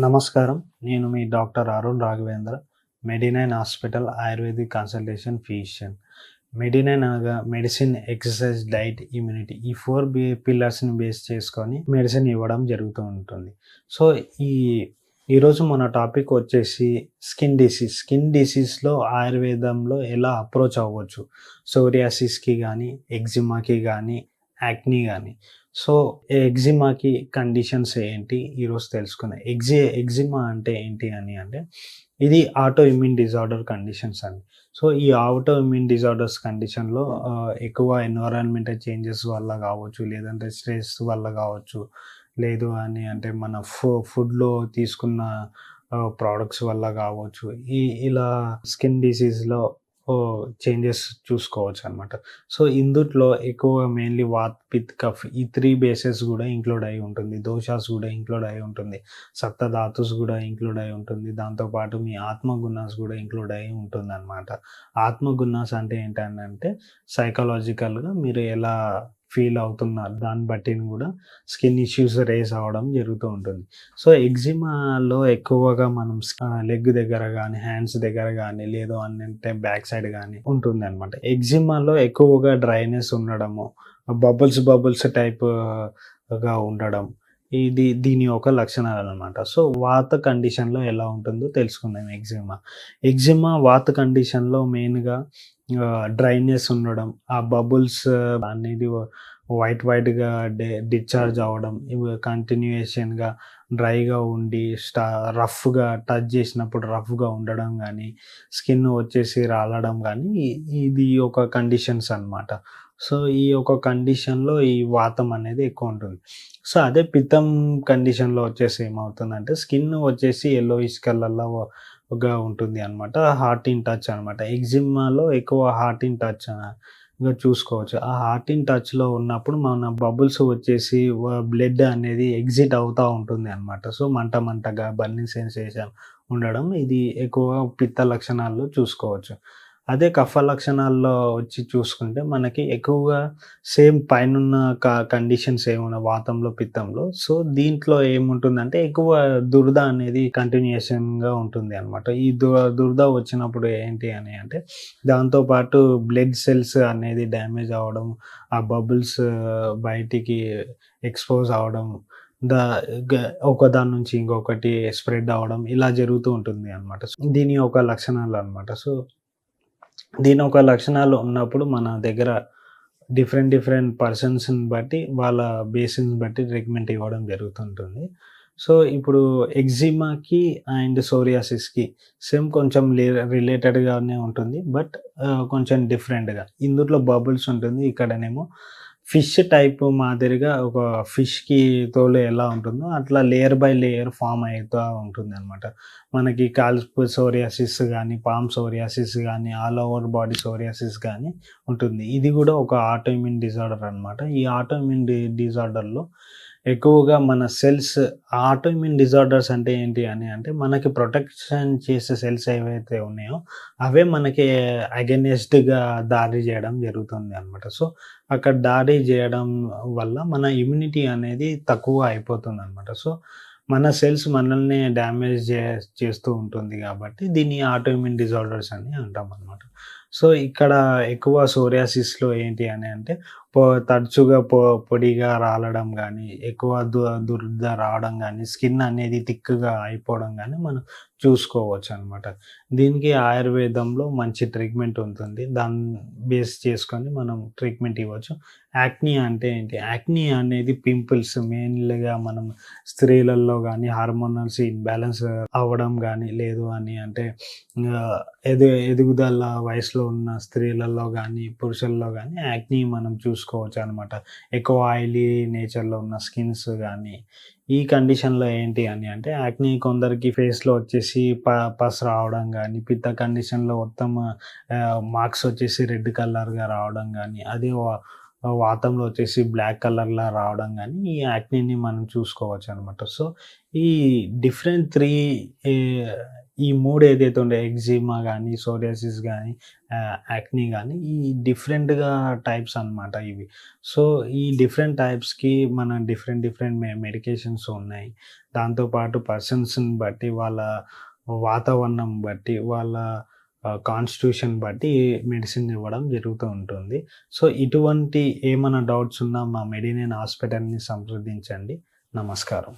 నమస్కారం. నేను మీ doctor Arun Raghavendra Medinine hospital ayurvedic consultation physician. Medinine అనగా మెడిసిన్ ఎక్సర్సైజ్ డైట్ ఇమ్యూనిటీ ఈ four B పిల్లర్స్ని బేస్ చేసుకొని మెడిసిన్ ఇవ్వడం జరుగుతూ ఉంటుంది. సో ఈ ఈరోజు మన టాపిక్ వచ్చేసి స్కిన్ డిసీజ్. స్కిన్ డిసీజ్లో ఆయుర్వేదంలో ఎలా అప్రోచ్ అవ్వచ్చు? సోరియాసిస్కి కానీ ఎగ్జిమాకి కానీ యాక్నీ కానీ. సో ఎగ్జిమాకి కండిషన్స్ ఏంటి? ఈరోజు తెలుసుకుందాం. ఎగ్జి ఎగ్జిమా అంటే ఏంటి అని అంటే ఇది ఆటో ఇమ్యూన్ డిజార్డర్ కండిషన్స్ అండి. సో ఈ ఆటో ఇమ్యూన్ డిజార్డర్స్ కండిషన్లో ఎక్కువ ఎన్వైరాన్మెంటల్ చేంజెస్ వల్ల కావచ్చు లేదంటే స్ట్రెస్ వల్ల కావచ్చు లేదు అని అంటే మన ఫు ఫుడ్లో తీసుకున్న ప్రోడక్ట్స్ వల్ల కావచ్చు ఈ ఇలా స్కిన్ డిసీజ్లో చేంజెస్ చూసుకోవచ్చు అనమాట సో ఇందుట్లో ఎక్కువగా మెయిన్లీ వాత్ పిత్ కఫ్ ఈ త్రీ బేసెస్ కూడా ఇంక్లూడ్ అయి ఉంటుంది. దోషాస్ కూడా ఇంక్లూడ్ అయి ఉంటుంది. సప్తధాతుస్ కూడా ఇంక్లూడ్ అయి ఉంటుంది. దాంతోపాటు మీ ఆత్మగున్నాస్ కూడా ఇంక్లూడ్ అయి ఉంటుంది అనమాట ఆత్మగున్నాస్ అంటే ఏంటంటే సైకలాజికల్గా మీరు ఎలా ఫీల్ అవుతున్నారు దాన్ని బట్టి కూడా స్కిన్ ఇష్యూస్ రేస్ అవ్వడం జరుగుతూ ఉంటుంది. సో ఎగ్జిమాలో ఎక్కువగా మనం లెగ్ దగ్గర కానీ హ్యాండ్స్ దగ్గర కానీ లేదు అంటే బ్యాక్ సైడ్ కానీ ఉంటుంది అనమాట ఎగ్జిమాలో ఎక్కువగా డ్రైనెస్ ఉండడము బబుల్స్ బబుల్స్ టైప్గా ఉండడం ఇది దీని యొక్క లక్షణాలు అనమాట సో వాత కండిషన్లో ఎలా ఉంటుందో తెలుసుకుందాం ఎగ్జిమా. ఎగ్జిమా వాత కండిషన్లో మెయిన్గా డ్రైనెస్ ఉండడం ఆ బబుల్స్ అనేది వైట్ వైట్గా డే డిశ్చార్జ్ అవ్వడం ఇవి కంటిన్యూయేషన్గా డ్రైగా ఉండి స్టా రఫ్గా టచ్ చేసినప్పుడు రఫ్గా ఉండడం కానీ స్కిన్ వచ్చేసి రాలడం కానీ ఇది ఒక కండిషన్స్ అనమాట సో ఈ యొక్క కండిషన్లో ఈ వాతం అనేది ఎక్కువ ఉంటుంది. సో అదే పిత్తం కండిషన్లో వచ్చేసి ఏమవుతుందంటే స్కిన్ వచ్చేసి ఎల్లో కలర్లో గా ఉంటుంది అనమాట హార్ట్ ఇన్ టచ్ అనమాట ఎగ్జిమాలో ఎక్కువ హార్ట్ ఇన్ టచ్గా చూసుకోవచ్చు. ఆ హార్ట్ ఇన్ టచ్లో ఉన్నప్పుడు మన బబుల్స్ వచ్చేసి బ్లడ్ అనేది ఎగ్జిట్ అవుతూ ఉంటుంది అనమాట సో మంట మంటగా బర్నింగ్ సెన్సేషన్ ఉండడం ఇది ఎక్కువ పిత్త లక్షణాల్లో చూసుకోవచ్చు. అదే కఫ లక్షణాల్లో వచ్చి చూసుకుంటే మనకి ఎక్కువగా సేమ్ పైనున్న కండిషన్స్ ఏమున్నా వాతంలో పిత్తంలో సో దీంట్లో ఏముంటుందంటే ఎక్కువ దురద అనేది కంటిన్యూషన్గా ఉంటుంది అనమాట ఈ దు దురద వచ్చినప్పుడు ఏంటి అని అంటే దాంతోపాటు బ్లడ్ సెల్స్ అనేది డ్యామేజ్ అవ్వడం ఆ బబుల్స్ బయటికి ఎక్స్పోజ్ అవ్వడం దా ఒక దాని నుంచి ఇంకొకటి స్ప్రెడ్ అవ్వడం ఇలా జరుగుతూ ఉంటుంది అనమాట దీని ఒక లక్షణాలు అనమాట సో దీని ఒక లక్షణాలు ఉన్నప్పుడు మన దగ్గర డిఫరెంట్ డిఫరెంట్ పర్సన్స్ని బట్టి వాళ్ళ బేసిన్స్ బట్టి ట్రీట్మెంట్ ఇవ్వడం జరుగుతుంటుంది. సో ఇప్పుడు ఎగ్జిమాకి అండ్ సోరియాసిస్కి సేమ్ కొంచెం రిలేటెడ్గానే ఉంటుంది బట్ uh, కొంచెం డిఫరెంట్గా ఇందులో బబుల్స్ ఉంటుంది ఇక్కడనేమో ఫిష్ టైప్ మాదిరిగా ఒక ఫిష్కి తోలు ఎలా ఉంటుందో అట్లా లేయర్ బై లేయర్ ఫామ్ అవుతూ ఉంటుంది అనమాట మనకి కాల్పు సోరియాసిస్ కానీ పామ్ సోరియాసిస్ కానీ ఆల్ ఓవర్ బాడీ సోరియాసిస్ కానీ ఉంటుంది. ఇది కూడా ఒక ఆటోఇమ్యూన్ డిజార్డర్ అనమాట ఈ ఆటోఇమ్యూన్ డి డిజార్డర్లో ఎక్కువగా మన సెల్స్ ఆటోఇమ్యూన్ డిజార్డర్స్ అంటే ఏంటి అని అంటే మనకి ప్రొటెక్షన్ చేసే సెల్స్ ఏవైతే ఉన్నాయో అవే మనకి అగెనెస్ట్గా దాడి చేయడం జరుగుతుంది అనమాట సో అక్కడ దాడి చేయడం వల్ల మన ఇమ్యూనిటీ అనేది తక్కువ అయిపోతుంది అనమాట సో మన సెల్స్ మనల్ని డ్యామేజ్ చే చేస్తూ ఉంటుంది కాబట్టి దీన్ని ఆటోఇమ్యూన్ డిజార్డర్స్ అని అంటాం అనమాట సో ఇక్కడ ఎక్కువ సోరియాసిస్లో ఏంటి అని అంటే తరచుగా పొ పొడిగా రాలడం కానీ ఎక్కువ దు దురద రావడం కానీ స్కిన్ అనేది థిక్గా అయిపోవడం కానీ మనం చూసుకోవచ్చు అనమాట దీనికి ఆయుర్వేదంలో మంచి ట్రీట్మెంట్ ఉంటుంది. దాన్ని బేస్ చేసుకొని మనం ట్రీట్మెంట్ ఇవ్వచ్చు. యాక్నీ అంటే ఏంటి? యాక్నీ అనేది పింపుల్స్ మెయిన్గా మనం స్త్రీలలో కానీ హార్మోనల్స్ ఇన్బ్యాలెన్స్ అవ్వడం కానీ లేదు అని అంటే ఎదు ఎదుగుదల వయసులో ఉన్న స్త్రీలలో కానీ పురుషుల్లో కానీ యాక్నీ మనం చూసుకోవచ్చు అనమాట ఎక్కువ ఆయిలీ నేచర్లో ఉన్న స్కిన్స్ కానీ ఈ కండిషన్లో ఏంటి అని అంటే యాక్ని కొందరికి ఫేస్లో వచ్చేసి ప పస్ రావడం కానీ పిత్త కండిషన్లో మొత్తం మార్క్స్ వచ్చేసి రెడ్ కలర్గా రావడం కానీ అదే వాతంలో వచ్చేసి బ్లాక్ కలర్లా రావడం కానీ ఈ యాక్నీని మనం చూసుకోవచ్చు అనమాట సో ఈ డిఫరెంట్ త్రీ ఈ మూడు ఏదైతే ఉండే ఎగ్జిమా కానీ సోరియాసిస్ కానీ యాక్నీ కానీ ఈ డిఫరెంట్గా టైప్స్ అన్నమాట ఇవి. సో ఈ డిఫరెంట్ టైప్స్కి మన డిఫరెంట్ డిఫరెంట్ మె మెడికేషన్స్ ఉన్నాయి. దాంతోపాటు పర్సన్స్ని బట్టి వాళ్ళ వాతావరణం బట్టి వాళ్ళ కాన్స్టిట్యూషన్ బట్టి మెడిసిన్ ఇవ్వడం జరుగుతూ ఉంటుంది. సో ఇటువంటి ఏమైనా డౌట్స్ ఉన్నా మా మెడినేన్ హాస్పిటల్ని సంప్రదించండి. నమస్కారం.